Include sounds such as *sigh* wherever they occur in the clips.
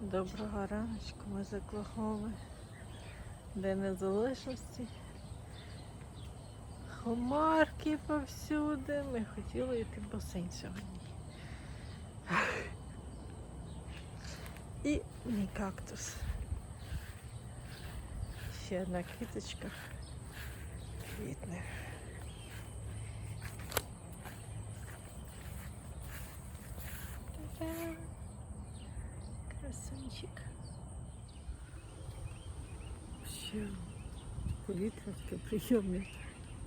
Доброго раночку, ми з Оклахоми. День незалежності. Хмарки повсюди. Ми хотіли йти в басейн сьогодні. І мій кактус. Ще одна квіточка. Квітне. Таке приємне.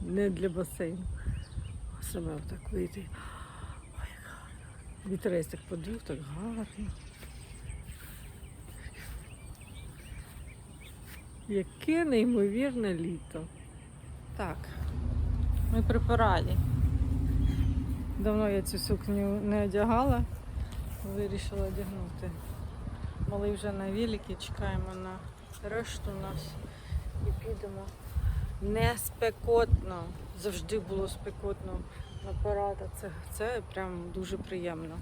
Не для басейну. Саме отак вийти. Ой, як гарно. Вітерець так подув, так гарно. Яке неймовірне літо. Так, ми при. Давно я цю сукню не одягала, вирішила одягнути. Малий вже на великі, чекаємо на решту нас і підемо. Не спекотно. Завжди було спекотно на парада. Це, це прям дуже приємно.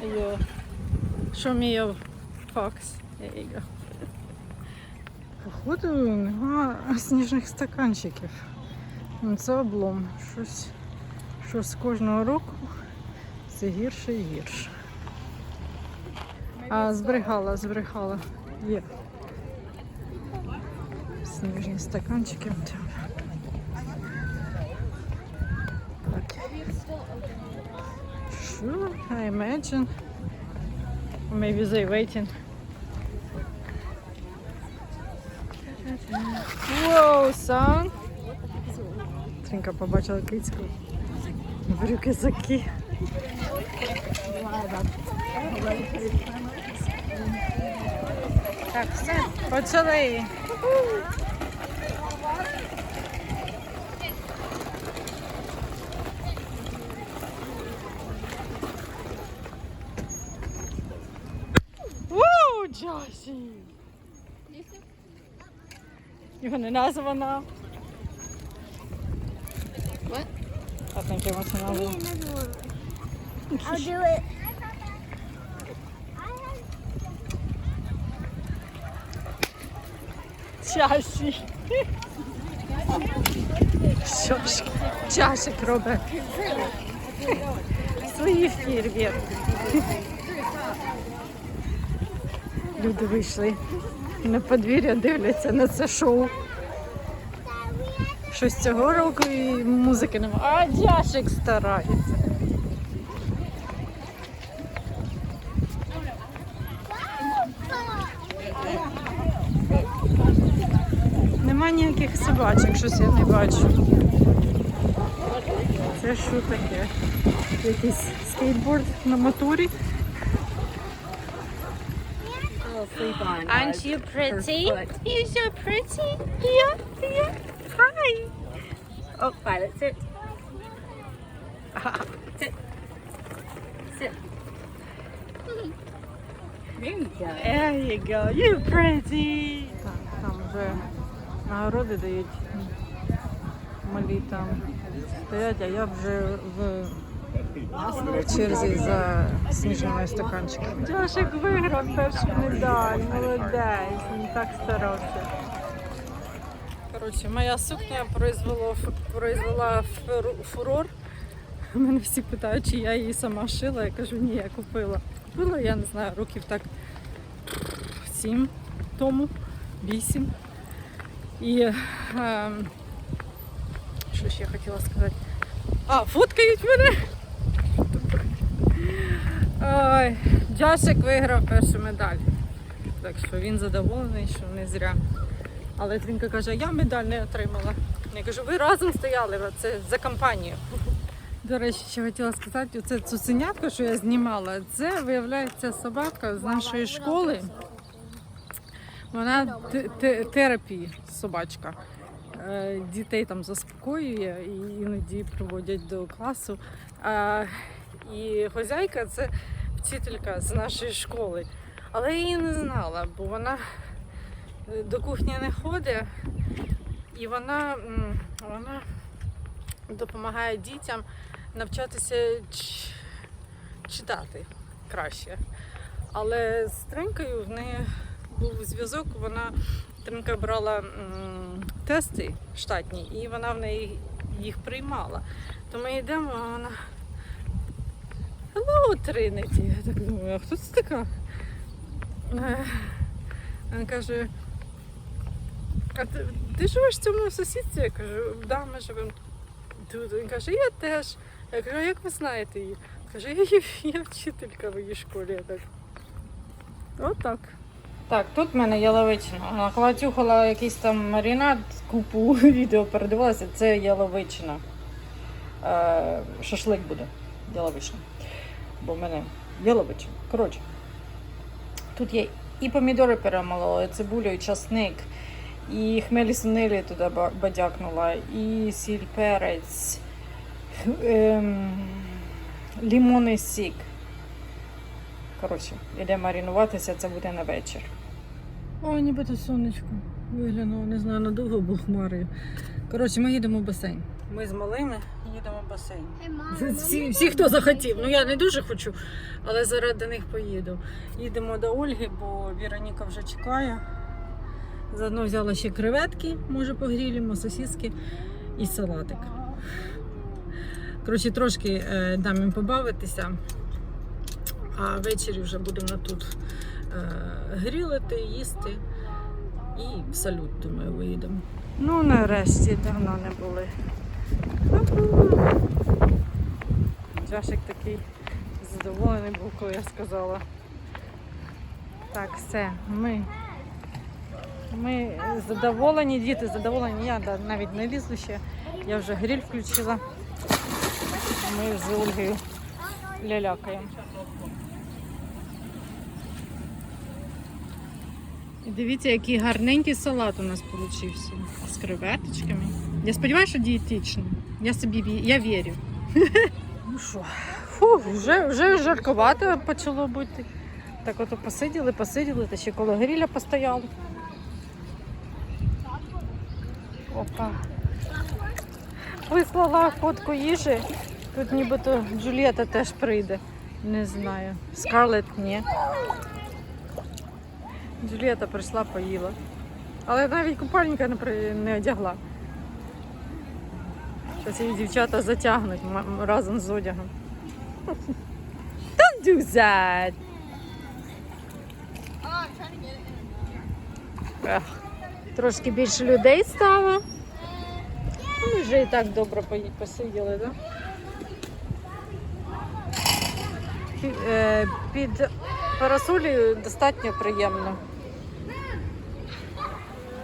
Yeah. Show me your fox. There you go. Походу нема сніжних стаканчиків. Ну, Це облом. Щось, щось з кожного року все гірше і гірше. А, зберігала, зберігала. Є. Сніжні стаканчики. Okay. Sure, I imagine. Maybe they waiting. Whoa, son! Тринка побачила кицьку. Брюки заки. Так, все, почали. You want another one now? What? I think he wants another one. another one. I'll do it. Часі. Що ж, чашик робить. Свої фірвірки. Люди вийшли на подвір'я, дивляться на це шоу. Щось цього року і музики немає. А Дяшик старається. Нема ніяких собачок, щось я не бачу. Це що таке? Якийсь скейтборд на моторі. Aren't you pretty? You're so pretty. Yeah, yeah. Hi. Oh, Violet, sit. sit. Sit. There you go. There you go, you pretty! Так, там вже нагороди дають. Малі там стоять, а я вже в, в черзі за сніжними стаканчиками. Джошик виграв першу медаль, молодець, він так старався. Коротше, моя сукня произвела, произвела фурор-. Мене всі питають, чи я її сама шила. Я кажу, ні, я купила. Купила, я не знаю, років так сім тому, вісім. І ем, що ще я хотіла сказати? А, фоткають мене. Ой, Джашик виграв першу медаль. Так що він задоволений, що не зря. Але Трінка каже, я медаль не отримала. Я кажу, ви разом стояли, це за компанію. До речі, ще хотіла сказати, оце цуценятко, що я знімала, це виявляється собака з нашої школи. Вона те- те- терапії собачка. Е, Дітей там заспокоює і іноді приводять до класу. І хозяйка це вчителька з нашої школи. Але я її не знала, бо вона е, до кухні не ходить, і вона, вона допомагає дітям навчатися читати краще. Але з Тринкою в неї був зв'язок, вона Тринка брала тести штатні, і вона в неї їх приймала. То ми йдемо, а вона. Hello, Trinity. Я так думаю, а хто це така? Вона каже, а ти, ти живеш в цьому сусідстві? Я кажу, да, ми живемо тут. Він каже, я теж. Я кажу, а як ви знаєте її? Каже, я, я вчителька в її школі. Я так. Отак. Так, тут в мене яловичина. Накладюхала якийсь там маринад, купу *laughs* відео передивилася. Це яловичина. Е, шашлик буде. Яловичина. Бо в мене яловичина. Коротше. Тут є і помідори перемололи, і цибулю, і часник, і хмелі сунелі туди бадякнула, і сіль перець, ем, лімонний сік. Коротше, іде маринуватися, це буде на вечір. О, нібито сонечко виглянуло, не знаю, надовго був хмарою. Коротше, ми їдемо в басейн. Ми з малими їдемо в басейн. Всі, всі, хто захотів. Ну я не дуже хочу, але заради них поїду. Їдемо до Ольги, бо Віроніка вже чекає. Заодно взяла ще креветки, може погрілимо, сосиски і салатик. Коротше, трошки е, дам їм побавитися, а ввечері вже будемо тут е, грілити, їсти і в салют, думаю, виїдемо. Ну, нарешті давно не були. Джашик такий задоволений був, коли я сказала. Так, все, ми. Ми задоволені, діти задоволені. Я навіть не лізу ще. Я вже гриль включила. Ми з Ольгою лялякаємо. І дивіться, який гарненький салат у нас вийшов з креветочками. Я сподіваюся, що дієтичний. Я собі я вірю. Ну що, фу, вже, вже жарковато почало бути. Так от посиділи, посиділи, та ще коло гріля постояли. Опа. Вислала фотку їжі. Тут нібито Джулієта теж прийде. Не знаю. Скарлет ні. Джулієта прийшла, поїла. Але навіть купальника не одягла. Зараз її дівчата затягнуть разом з одягом. *laughs* Don't do that! Ех, Трошки більше людей стало. Ну, Ми вже і так добре посиділи, так? Да? Е, Під парасолею достатньо приємно.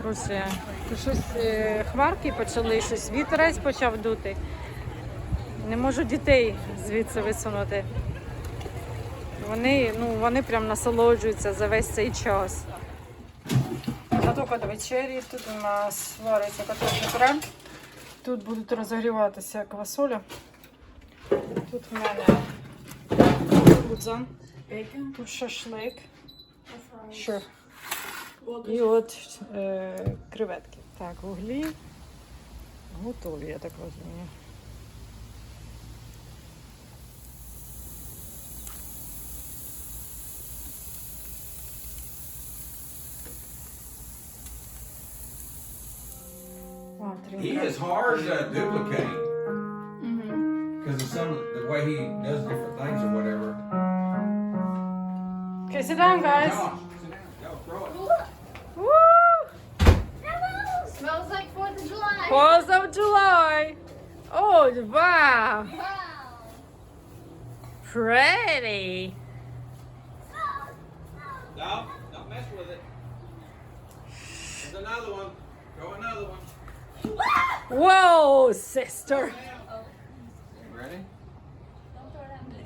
Коротше, тут щось е, хмарки почали, щось вітерець почав дути. Не можу дітей звідси висунути. Вони, ну, вони прям насолоджуються за весь цей час. Готовка до вечері. Тут у нас вариться картоплю пюре. Тут будуть розігріватися квасоля. Тут в мене кукурудза, тут шашлик. Що? І от е, креветки. Так, вуглі готові, я так розумію. О, He тринка. is hard to duplicate Mm-hmm. because of some of the way he does different things or whatever. Okay, sit down, guys. 4th of July. Fourth of July. Oh, wow. Wow. Pretty. No, don't mess with it. There's another one. Throw another one. Whoa, sister. You ready?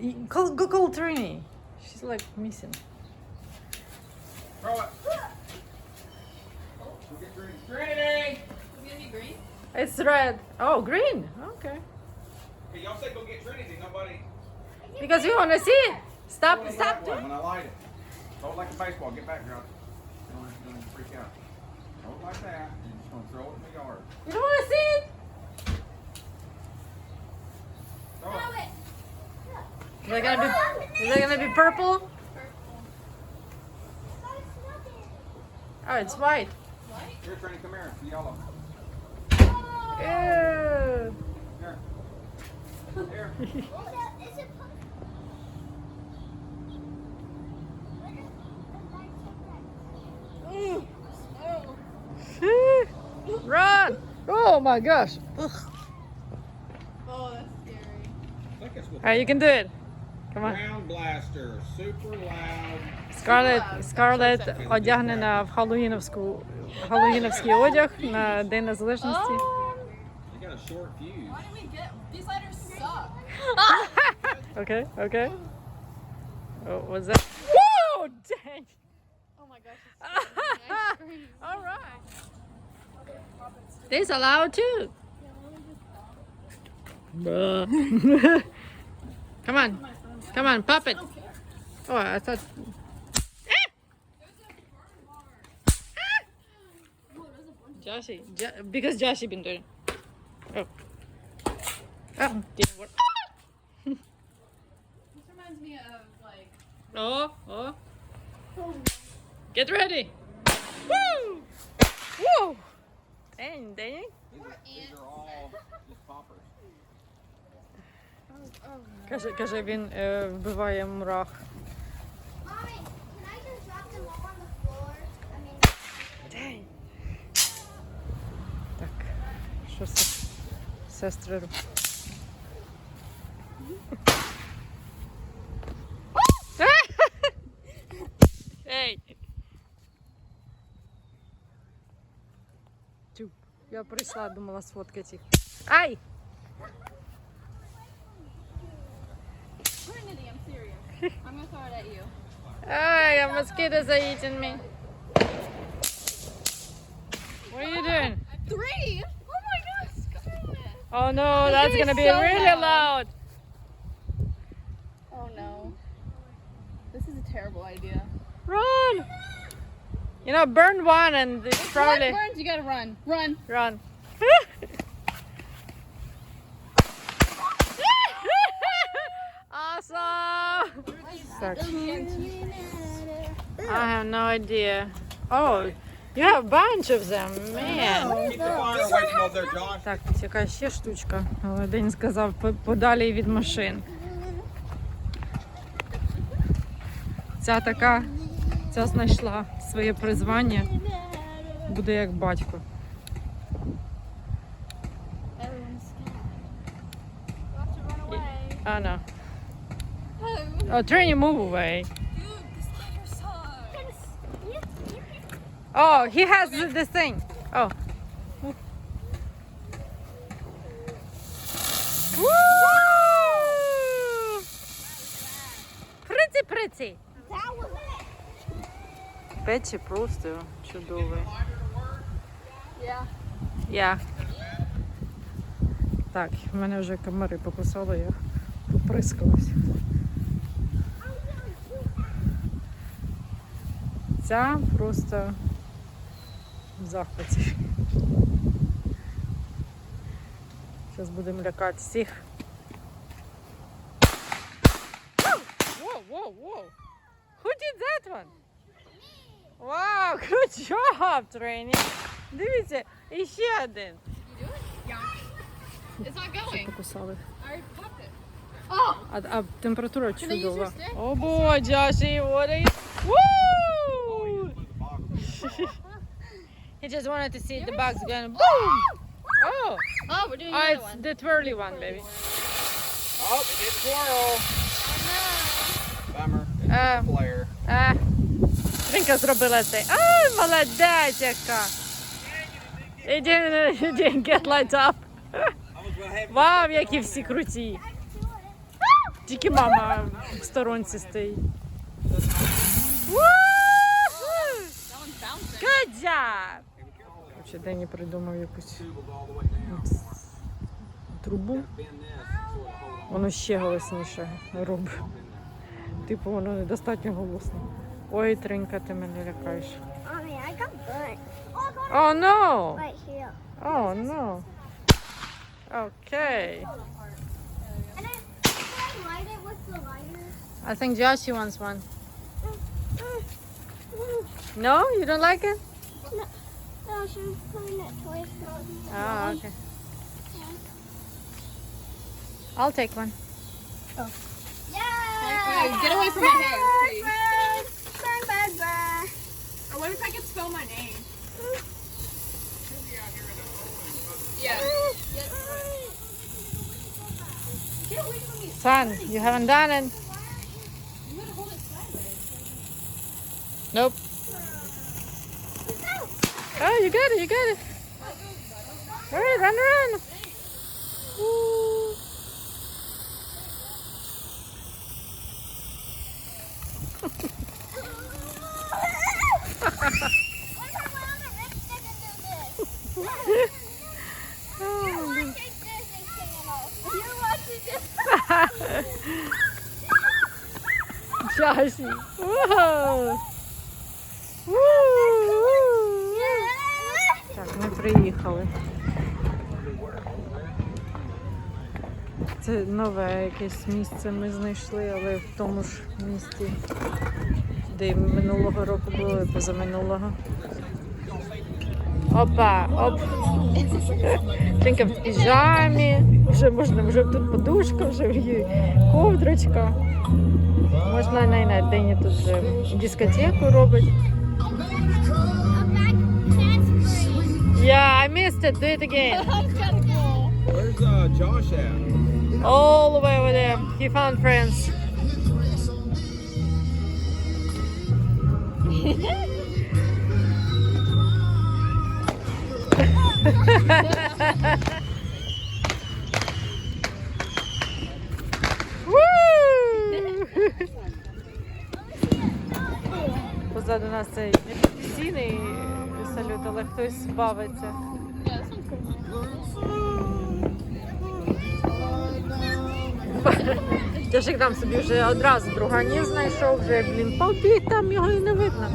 You- Call, go call Trini. She's like missing. Throw it. Go get Trinity. Trinity! It's red. Oh, green. Okay. Hey, y'all say go get Trinity. Nobody. Because we want to see it. Stop, Throw it stop that way doing When I light it. Throw it like a baseball. Get back, Josh. Don't, don't freak out. Throw it like that. You're just gonna throw it in the yard. You don't want to see it? Throw it. that gonna be is that gonna be purple? Oh, it's white. Here, Trini, come here. It's yellow. Ew. Run! Oh my gosh. Ugh. Oh, that's scary. Think Alright, you can do it. Come on. Ground blaster. Super loud. Скарлет, Скарлет одягнена в Халлоуіновську Халлоуіновський одяг на День Незалежності. You got a short fuse. Why did we get these lighters suck? *laughs* Okay, okay. Oh, was that? Whoa! Dang! Oh my gosh. It's scary. *laughs* All right. This allowed too. *laughs* Come on. Come on, pop it. Oh, I thought. Ah! Ah! Joshy, Jo- because Joshy been doing. it. Oh. Oh, didn't work. *laughs* This reminds me of like Oh, oh. Get ready. Woo! Woo! Dang, dang. These are, these are all just poppers. Каже, каже, він е, вбиває мурах. Mommy, can I just drop them all on the floor? I mean, День. Так, що се- сестри роб- Ей! Тю, я прийшла, думала сфоткати їх. Ай! Trinity, I'm serious. I'm gonna throw it at you. Ай, a mosquitoes are eating me. What are you doing? Three! Oh no, oh, that's gonna be so really loud. loud. Oh no. This is a terrible idea. Run! You know, burn one and it's If probably one burns, you gotta run. Run. run. *laughs* awesome! I have no idea. Oh, you have a bunch of them, man. Так, тут яка ще штучка. Але День сказав по- подалі від машин. Ця така, ця знайшла своє призвання. Буде як батько. No. Oh, Oh, Trini, move away. Oh, he has th- this thing. Oh. Woo! Pretty, pretty. Печі просто чудовий. Yeah. Я. Так, в мене вже комари покусали, я поприскалась. Ця просто захваті. Зараз будемо лякати всіх. Whoa, whoa, whoa. Who did that one? Wow, good job, Трені. Дивіться, і ще один. Покусали. Oh! А, а температура чудова. О бой, Джоші, what are you? He just wanted to see the bugs going boom! Oh, Oh, we're doing oh another it's one. the twirly one, baby. Oh, it did twirl. Bummer. It's Uh, a flare. А, Ринка зробила це. Ай, молодець яка! Іди, іди, get lights up. Вау, які всі круті. Тільки мама в сторонці стоїть. Woo! That one's bouncing. Good job! Ще Дені придумав якусь трубу. Воно ще голосніше робить. Типу воно недостатньо голосне. Ой, Тринка, ти мене лякаєш. Oh, О, here. О, no! Окей. I, think Joshua wants one. No, you don't like it? No, she was putting that toy. Oh, okay. I'll take one. Oh. Yeah. Get away from my hair, please. Or what if I could spell my name? Yeah. Get away from me. Son, you haven't done it. You gotta hold it sideways. Nope. Oh, you got it, you got it. Hurry, run around. Woo. Oh, *laughs* Joshy. Whoa. Приїхали. Це нове якесь місце ми знайшли, але в тому ж місті, де минулого року були, позаминулого. Опа, оп. *laughs* Тинка в піжамі, вже можна, вже тут подушка, вже є ковдрочка. Можна на день тут дискотеку робить. Yeah, I missed it. Do it again. *laughs* Where's uh, Josh at? All the way over there. He found friends. *laughs* *laughs* Woo! Позаду нас цей професійний салют, але хтось бавиться. Тяжик там собі вже одразу друга ні знайшов, вже, блін, побіг там його і не видно.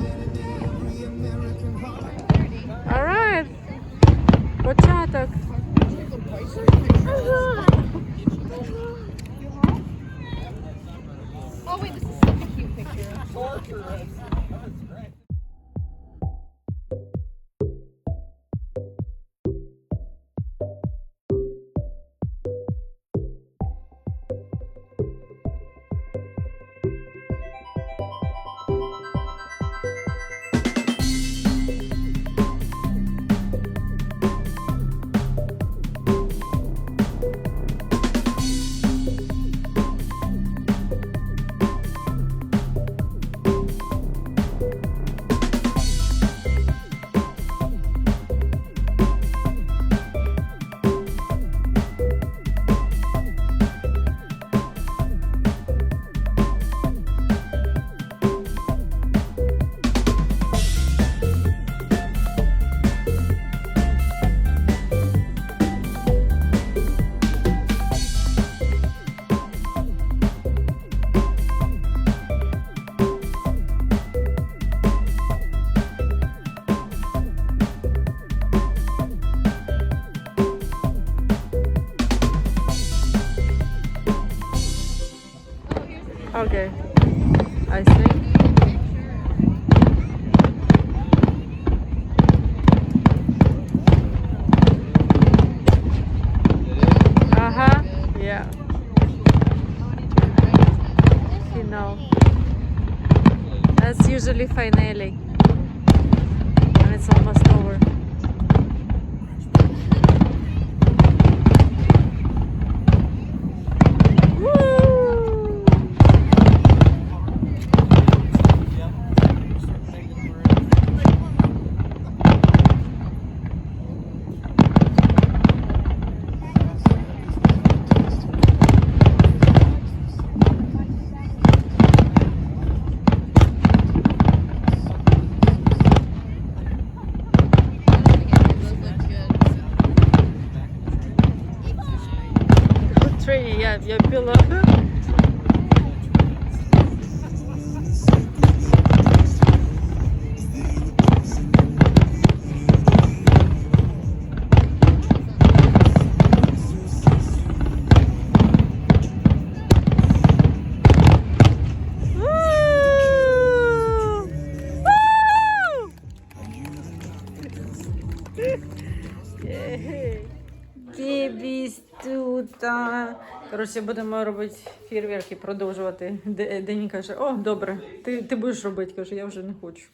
Коротше, будемо робити фейерверки, продовжувати. Дені каже, о, добре, ти, ти будеш робити. Каже, я вже не хочу.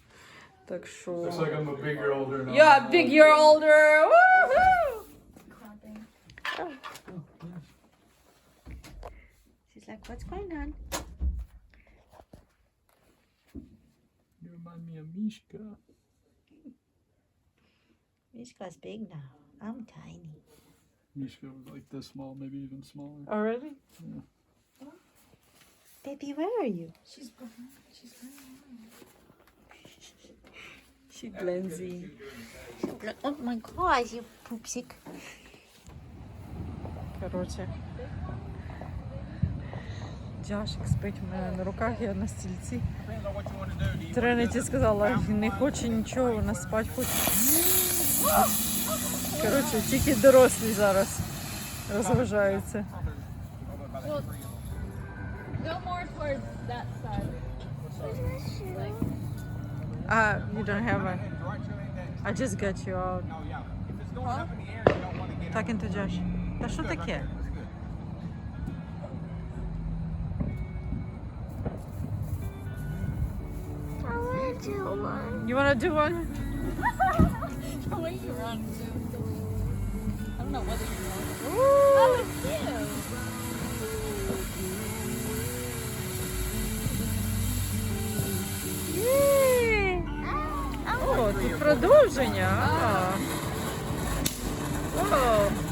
Так що. Looks like I'm a big year older now. Yeah, big year older. Woohoo! She's like, what's going on? You remind me of Mishka. Mishka's big now. I'm tiny. Mishka was like this small, maybe even smaller. Already? Baby, where are you? She blends in. Oh my gosh, you poopsick. Коротше. Джашик спить в мене на руках, я на стільці. Трениті сказала, не хоче нічого, вона спать хоче. Коротше, тільки дорослі зараз розважаються. А, you don't have that- I just got you out. Want to get Talking to Josh. Та що таке? I want to one. You wanna do one? the you run, too. Don't know whether you know. Oh. Є! О, тут продовження. А. О.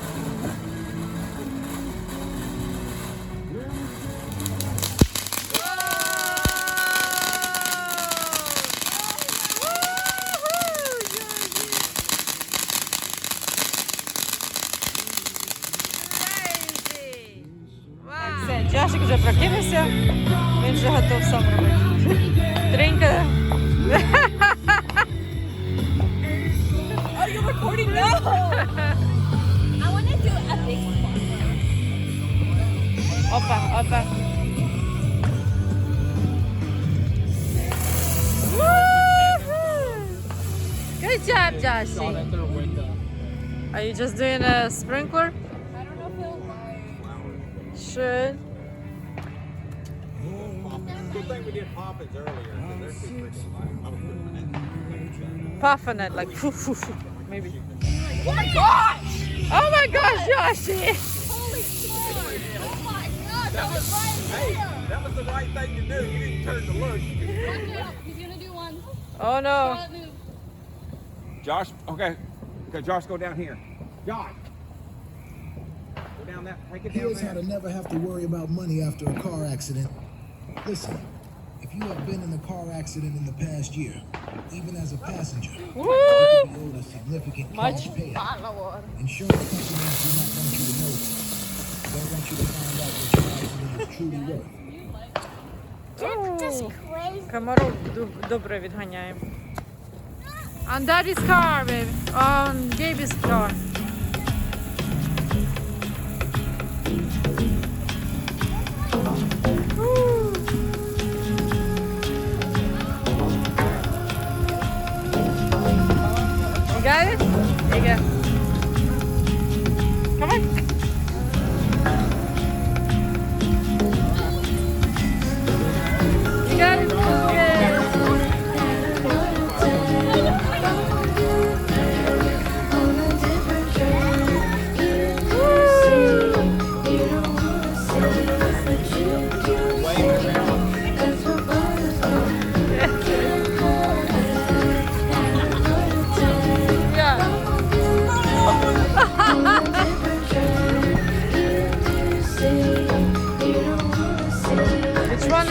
just doing a sprinkler? I don't know if work. Should. Good thing we did poppins earlier, they're too freaking loud. I was putting that. Puff on it, like, poof, poof, poof, maybe. Oh my gosh! Oh my gosh, Joshie! Holy smart. Oh my god, that was Hey, that was the right thing to do. You didn't turn to look. He's gonna do one. Oh no. Josh, okay. Okay, Josh, go down here. Josh. Go down that. Take it down Here's how there. to never have to worry about money after a car accident. Listen, if you have been in a car accident in the past year, even as a passenger, Woo! you could be owed a significant Much cash payout. follower. Insurance companies do not want you to know this. They want you to find out what your accident is truly worth. Just Ooh. crazy. Комаров ду- добре відганяємо. On daddy's car, baby. On baby's car.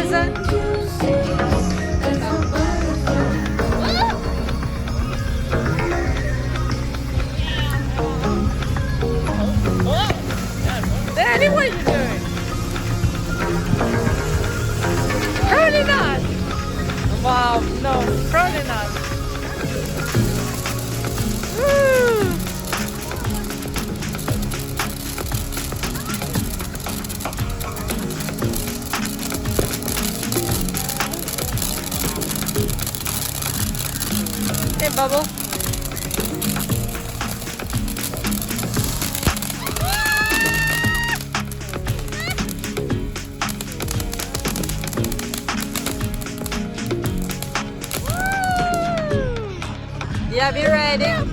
三 Yeah, be ready.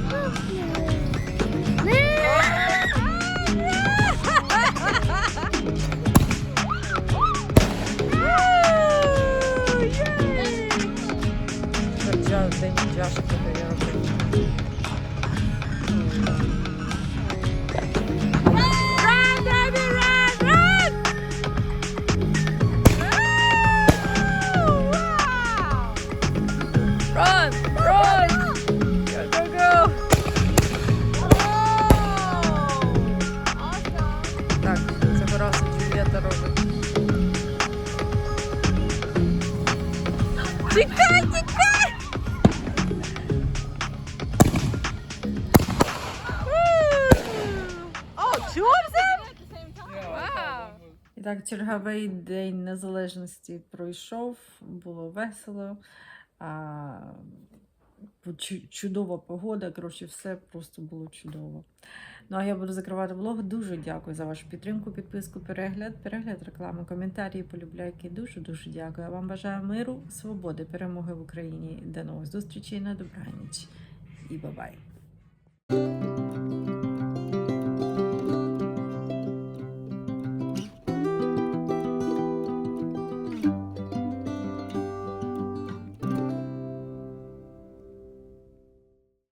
Джа- День Джашки я Тікай, тікай! І так, черговий день незалежності пройшов, було весело. Чудова погода, коротше, все просто було чудово. Ну а я буду закривати влог. Дуже дякую за вашу підтримку, підписку, перегляд, перегляд реклами, коментарі, полюбляйки. Дуже дуже дякую. Я вам бажаю миру, свободи, перемоги в Україні. До нових зустрічей на добраніч і бабай.